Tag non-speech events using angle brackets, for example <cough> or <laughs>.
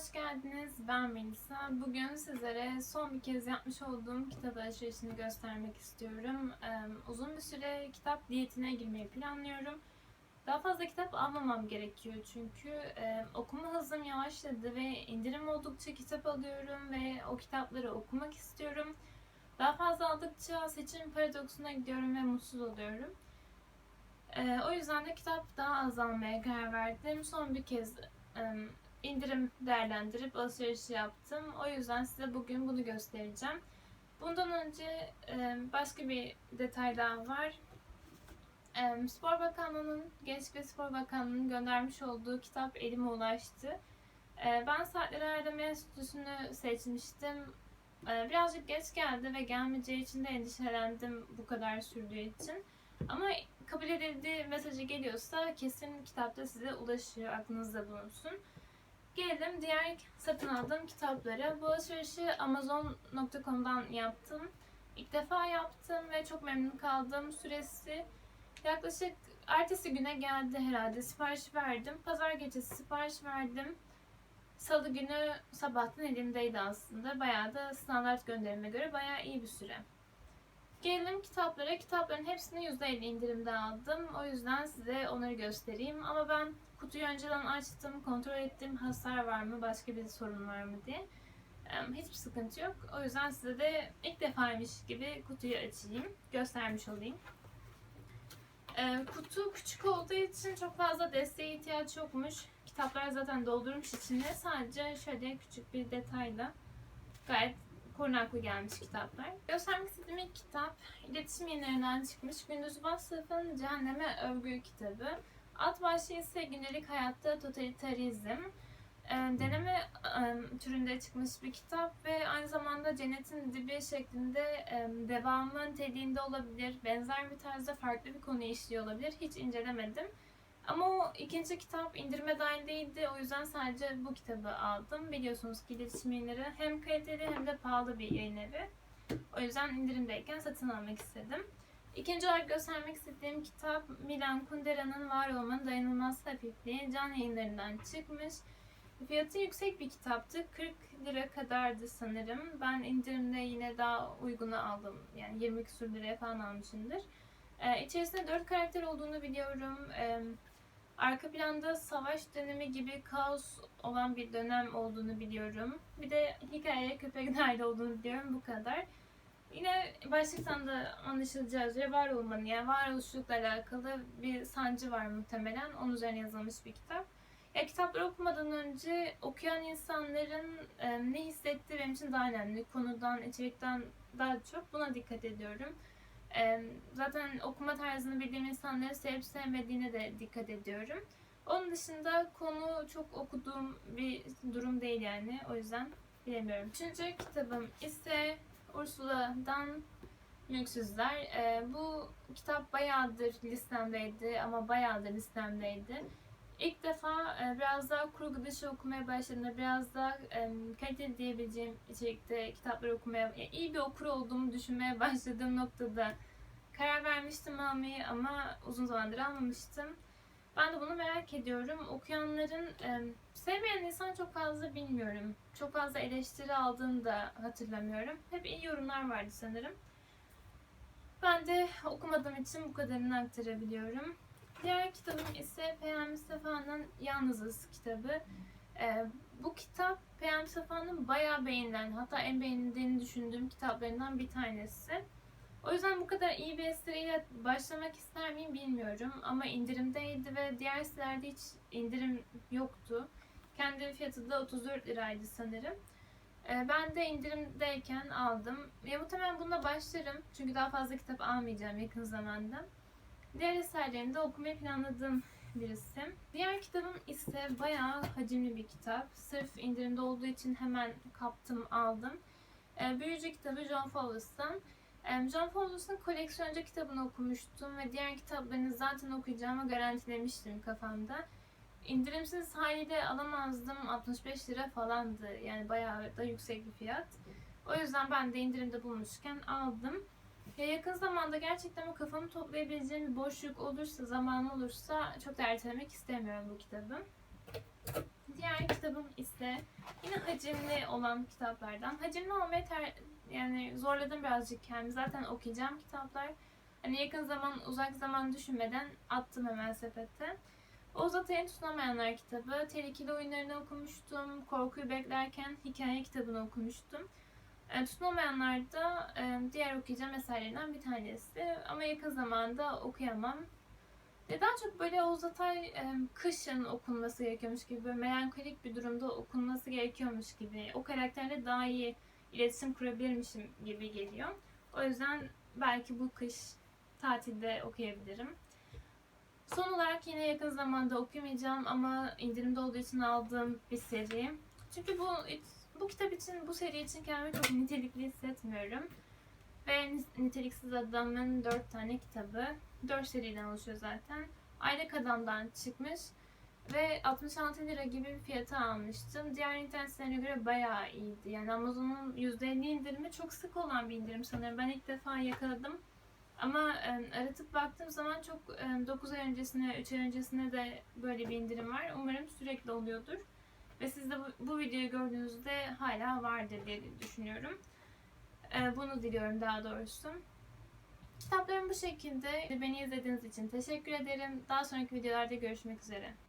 hoş geldiniz. Ben Melisa. Bugün sizlere son bir kez yapmış olduğum kitap alışverişini göstermek istiyorum. Ee, uzun bir süre kitap diyetine girmeyi planlıyorum. Daha fazla kitap almamam gerekiyor çünkü e, okuma hızım yavaşladı ve indirim oldukça kitap alıyorum ve o kitapları okumak istiyorum. Daha fazla aldıkça seçim paradoksuna gidiyorum ve mutsuz oluyorum. Ee, o yüzden de kitap daha azalmaya karar verdim. Son bir kez e, indirim değerlendirip alışveriş yaptım. O yüzden size bugün bunu göstereceğim. Bundan önce e, başka bir detay daha var. E, Spor Bakanlığı'nın, Gençlik ve Spor Bakanlığı'nın göndermiş olduğu kitap elime ulaştı. E, Ben Saatleri Erdem Enstitüsü'nü seçmiştim. Birazcık geç geldi ve gelmeyeceği için de endişelendim bu kadar sürdüğü için. Ama kabul edildiği mesajı geliyorsa kesin kitapta size ulaşıyor, aklınızda bulunsun. Gelelim diğer satın aldığım kitaplara. Bu alışverişi Amazon.com'dan yaptım. İlk defa yaptım ve çok memnun kaldım. Süresi yaklaşık ertesi güne geldi herhalde. Sipariş verdim. Pazar gecesi sipariş verdim. Salı günü sabahtan elimdeydi aslında. Bayağı da standart gönderime göre bayağı iyi bir süre. Gelelim kitaplara. Kitapların hepsini %50 indirimde aldım. O yüzden size onları göstereyim. Ama ben kutuyu önceden açtım, kontrol ettim. Hasar var mı, başka bir sorun var mı diye. Hiçbir sıkıntı yok. O yüzden size de ilk defaymış gibi kutuyu açayım. Göstermiş olayım. Kutu küçük olduğu için çok fazla desteğe ihtiyaç yokmuş. Kitaplar zaten doldurmuş içine. Sadece şöyle küçük bir detayla gayet korunaklı gelmiş kitaplar. Göstermek istediğim ilk kitap iletişim yayınlarından çıkmış Gündüz Vasıf'ın Cehenneme Övgü kitabı. Alt başlığı ise gündelik hayatta totalitarizm. Ee, deneme e, türünde çıkmış bir kitap ve aynı zamanda Cennetin Dibi şeklinde e, devamı niteliğinde olabilir. Benzer bir tarzda farklı bir konu işliyor olabilir. Hiç incelemedim. Ama o ikinci kitap indirime dahil değildi. O yüzden sadece bu kitabı aldım. Biliyorsunuz ki iletişim yayınları hem kaliteli hem de pahalı bir yayın evi. O yüzden indirimdeyken satın almak istedim. İkinci olarak göstermek istediğim kitap Milan Kundera'nın Var Olmanın Dayanılmaz Hafifliği can yayınlarından çıkmış. Fiyatı yüksek bir kitaptı. 40 lira kadardı sanırım. Ben indirimde yine daha uygunu aldım. Yani 20 küsur liraya falan almışımdır. Ee, içerisinde 4 karakter olduğunu biliyorum. Ee, arka planda savaş dönemi gibi kaos olan bir dönem olduğunu biliyorum. Bir de hikayeye köpek <laughs> dahil olduğunu biliyorum. Bu kadar. Yine başlıktan da anlaşılacağı üzere var olmanın yani varoluşlukla alakalı bir sancı var muhtemelen. Onun üzerine yazılmış bir kitap. Ya kitapları okumadan önce okuyan insanların e, ne hissettiği benim için daha önemli. Konudan, içerikten daha çok buna dikkat ediyorum. E, zaten okuma tarzını bildiğim insanları sevip sevmediğine de dikkat ediyorum. Onun dışında konu çok okuduğum bir durum değil yani. O yüzden bilemiyorum. Üçüncü kitabım ise Ursula'dan Mülksüzler. E, bu kitap bayağıdır listemdeydi ama bayağıdır listemdeydi. İlk defa e, biraz daha kurgu dışı okumaya başladığımda biraz daha e, kaliteli diyebileceğim içerikte kitapları okumaya, yani iyi bir okur olduğumu düşünmeye <laughs> başladığım noktada karar vermiştim almayı ama uzun zamandır almamıştım. Ben de bunu merak ediyorum. Okuyanların e, sevmeyen insan çok fazla bilmiyorum. Çok fazla eleştiri aldığını da hatırlamıyorum. Hep iyi yorumlar vardı sanırım. Ben de okumadığım için bu kadarını aktarabiliyorum. Diğer kitabım ise Peyami Safa'nın Yalnızız kitabı. Ee, bu kitap Peyami Safa'nın bayağı beğenilen, hatta en beğenildiğini düşündüğüm kitaplarından bir tanesi. O yüzden bu kadar iyi bir eseriyle başlamak ister miyim bilmiyorum. Ama indirimdeydi ve diğer sitelerde hiç indirim yoktu. Kendi fiyatı da 34 liraydı sanırım. Ee, ben de indirimdeyken aldım. Ya muhtemelen bununla başlarım. Çünkü daha fazla kitap almayacağım yakın zamanda. Diğer eserlerini de okumayı planladığım birisi. Diğer kitabım ise bayağı hacimli bir kitap. Sırf indirimde olduğu için hemen kaptım, aldım. Ee, Büyücü kitabı John Fowles'tan. John Fowles'ın koleksiyoncu kitabını okumuştum ve diğer kitaplarını zaten okuyacağımı garantilemiştim kafamda. İndirimsiz haliyle alamazdım. 65 lira falandı. Yani bayağı da yüksek bir fiyat. O yüzden ben de indirimde bulmuşken aldım. Ya yakın zamanda gerçekten o kafamı toplayabileceğim bir boşluk olursa, zaman olursa çok da ertelemek istemiyorum bu kitabı. Diğer kitabım ise yine hacimli olan kitaplardan. Hacimli olmaya ter, yani zorladım birazcık kendimi. Zaten okuyacağım kitaplar. Hani yakın zaman, uzak zaman düşünmeden attım hemen sepete. Oğuz Atay'ın Tutunamayanlar kitabı. Tehlikeli oyunlarını okumuştum. Korkuyu beklerken hikaye kitabını okumuştum. E, Tutunamayanlar da e, diğer okuyacağım eserlerinden bir tanesi. Ama yakın zamanda okuyamam. Ve daha çok böyle Oğuz Atay e, kışın okunması gerekiyormuş gibi, böyle melankolik bir durumda okunması gerekiyormuş gibi, o karakterle daha iyi iletişim kurabilirmişim gibi geliyor. O yüzden belki bu kış tatilde okuyabilirim. Son olarak yine yakın zamanda okuyamayacağım ama indirimde olduğu için aldığım bir seri. Çünkü bu bu kitap için, bu seri için kendimi çok nitelikli hissetmiyorum. Ve Niteliksiz Adam'ın dört tane kitabı. Dört seriden oluşuyor zaten. Aylık Adam'dan çıkmış. Ve 66 lira gibi bir fiyata almıştım. Diğer internet sitelerine göre bayağı iyiydi. Yani Amazon'un %50 indirimi çok sık olan bir indirim sanırım. Ben ilk defa yakaladım. Ama e, aratıp baktığım zaman çok e, 9 ay öncesine, 3 ay öncesine de böyle bir indirim var. Umarım sürekli oluyordur. Ve siz de bu, bu videoyu gördüğünüzde hala vardır diye düşünüyorum. E, bunu diliyorum daha doğrusu. Kitaplarım bu şekilde. Beni izlediğiniz için teşekkür ederim. Daha sonraki videolarda görüşmek üzere.